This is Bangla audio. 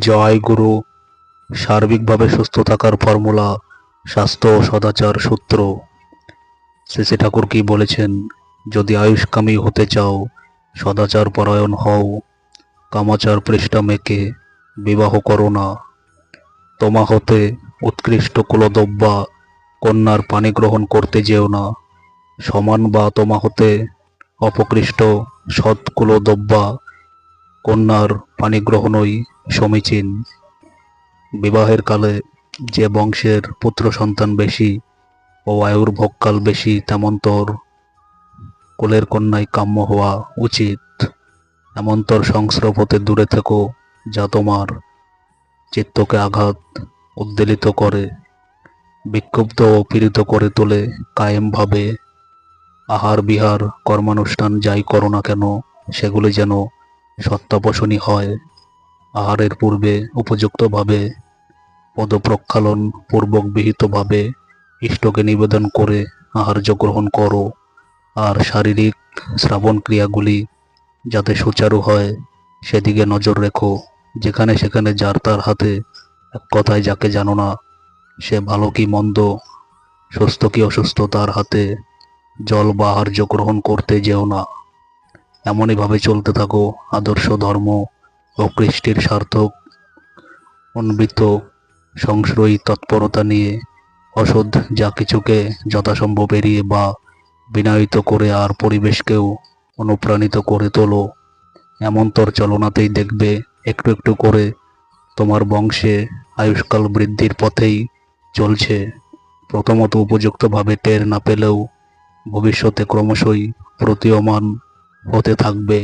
জয় গুরু। সার্বিকভাবে সুস্থ থাকার ফর্মুলা, স্বাস্থ্য ও সদাচার সূত্র। শ্রী ঠাকুর কি বলেছেন? যদি আয়ুষ্কামী হতে চাও, সদাচার পরায়ণ হও। কামাচার পৃষ্ঠা মেকে, বিবাহ করো না। তোমা হতে উৎকৃষ্ট কুলদব্যা কন্যার পানি গ্রহণ করতে যেও না। সমান বা তোমা হতে অপকৃষ্ট সৎ কুলদব্যা কন্যার পানি গ্রহণই সমীচীন বিবাহের কালে যে বংশের পুত্র সন্তান বেশি ও আয়ুর ভোগকাল বেশি, তেমন তোর কুলের কন্যায় কাম্য হওয়া উচিত। এমন্তর সংস্রব হতে দূরে থেকো, যা তোমার চিত্তকে আঘাত উদ্বেলিত করে, বিক্ষুব্ধ ও পীড়িত করে তোলে। কায়েমভাবে আহার বিহার কর্মানুষ্ঠান যাই করো না কেন, সেগুলি যেন সত্যাপোষণী হয়। আহারের পূর্বে উপযুক্তভাবে, পদপ্রক্ষালন পূর্বক বিহিতভাবে ইষ্টকে নিবেদন করে আহার্য গ্রহণ করো। আর শারীরিক শ্রাবণ ক্রিয়াগুলি যাতে সুচারু হয়, সেদিকে নজর রেখো। যেখানে সেখানে যার তার হাতে এক কথায় যাকে জানো না, সে ভালো কি মন্দ, সুস্থ কি অসুস্থ তার হাতে জল বা আহার্য গ্রহণ করতে যেও না। এমনইভাবে চলতে থাকো, আদর্শ ধর্ম ও কৃষ্টির সার্থক অন্বিত সংশ্রয়ী, তৎপরতা নিয়ে অসৎ যা কিছুকে যথাসম্ভব এড়িয়ে বা বিনায়িত করে আর পরিবেশকেও অনুপ্রাণিত করে তোলো। এমন তোর চলনাতেই দেখবে, একটু একটু করে তোমার বংশে আয়ুষ্কাল বৃদ্ধির পথেই চলছে। প্রথমত উপযুক্তভাবে টের না পেলেও ভবিষ্যতে ক্রমশই প্রতীয়মান হতে থাকবে।